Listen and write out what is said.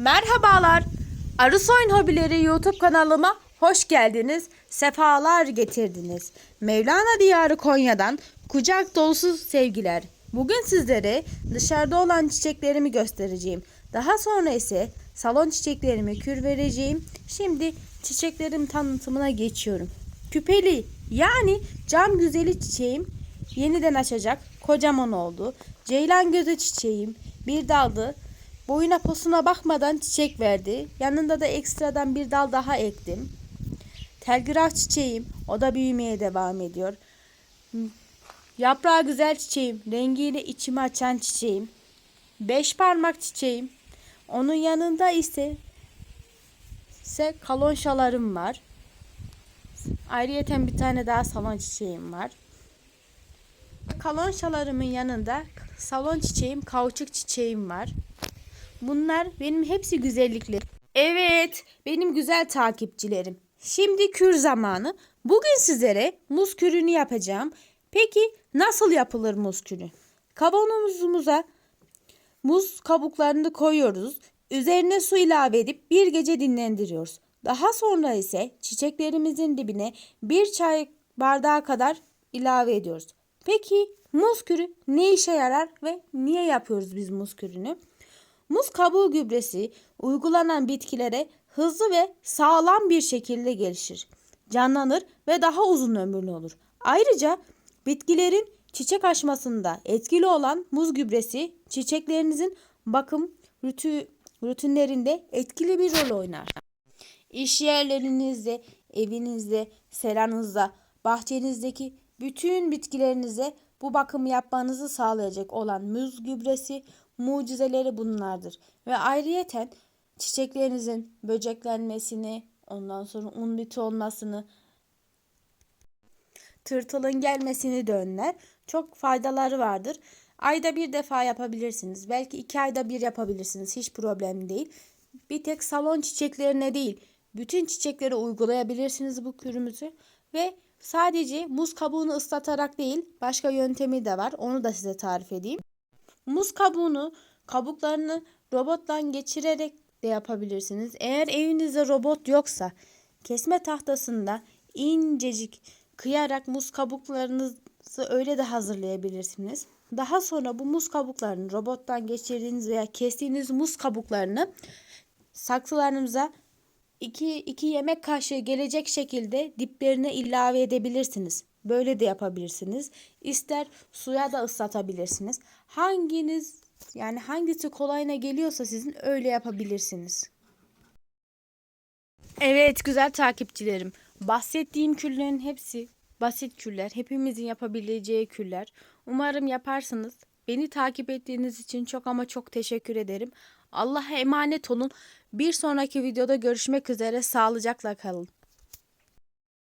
Merhabalar. Arısoyun Hobileri YouTube kanalıma hoş geldiniz. Sefalar getirdiniz. Mevlana Diyarı Konya'dan kucak dolusu sevgiler. Bugün sizlere dışarıda olan çiçeklerimi göstereceğim. Daha sonra ise salon çiçeklerimi kür vereceğim. Şimdi çiçeklerim tanıtımına geçiyorum. Küpeli yani cam güzeli çiçeğim yeniden açacak. Kocaman oldu. Ceylan gözü çiçeğim bir daldı. Boyuna posuna bakmadan çiçek verdi. Yanında da ekstradan bir dal daha ektim. Telgraf çiçeğim. O da büyümeye devam ediyor. Yaprağı güzel çiçeğim. Rengiyle içimi açan çiçeğim. Beş parmak çiçeğim. Onun yanında ise ise kalonşalarım var. Ayrıyeten bir tane daha salon çiçeğim var. Kalonşalarımın yanında salon çiçeğim, kauçuk çiçeğim var. Bunlar benim hepsi güzellikleri. Evet, benim güzel takipçilerim. Şimdi kür zamanı. Bugün sizlere muz kürünü yapacağım. Peki nasıl yapılır muz kürü? Kavanozumuza muz kabuklarını koyuyoruz. Üzerine su ilave edip bir gece dinlendiriyoruz. Daha sonra ise çiçeklerimizin dibine bir çay bardağı kadar ilave ediyoruz. Peki muz kürü ne işe yarar ve niye yapıyoruz biz muz kürünü? Muz kabuğu gübresi uygulanan bitkilere hızlı ve sağlam bir şekilde gelişir. Canlanır ve daha uzun ömürlü olur. Ayrıca bitkilerin çiçek açmasında etkili olan muz gübresi çiçeklerinizin bakım rütü, rutinlerinde etkili bir rol oynar. İş yerlerinizde, evinizde, seranızda, bahçenizdeki bütün bitkilerinize bu bakımı yapmanızı sağlayacak olan muz gübresi mucizeleri bunlardır. Ve ayrıyeten çiçeklerinizin böceklenmesini, ondan sonra un biti olmasını, tırtılın gelmesini de önler. Çok faydaları vardır. Ayda bir defa yapabilirsiniz. Belki iki ayda bir yapabilirsiniz. Hiç problem değil. Bir tek salon çiçeklerine değil, bütün çiçeklere uygulayabilirsiniz bu kürümüzü. Ve sadece muz kabuğunu ıslatarak değil, başka yöntemi de var. Onu da size tarif edeyim. Muz kabuğunu, kabuklarını robottan geçirerek de yapabilirsiniz. Eğer evinizde robot yoksa kesme tahtasında incecik kıyarak muz kabuklarınızı öyle de hazırlayabilirsiniz. Daha sonra bu muz kabuklarını robottan geçirdiğiniz veya kestiğiniz muz kabuklarını saksılarınıza 2 2 yemek kaşığı gelecek şekilde diplerine ilave edebilirsiniz. Böyle de yapabilirsiniz. İster suya da ıslatabilirsiniz. Hanginiz yani hangisi kolayına geliyorsa sizin öyle yapabilirsiniz. Evet güzel takipçilerim. Bahsettiğim küllerin hepsi basit küller. Hepimizin yapabileceği küller. Umarım yaparsınız. Beni takip ettiğiniz için çok ama çok teşekkür ederim. Allah'a emanet olun. Bir sonraki videoda görüşmek üzere. Sağlıcakla kalın.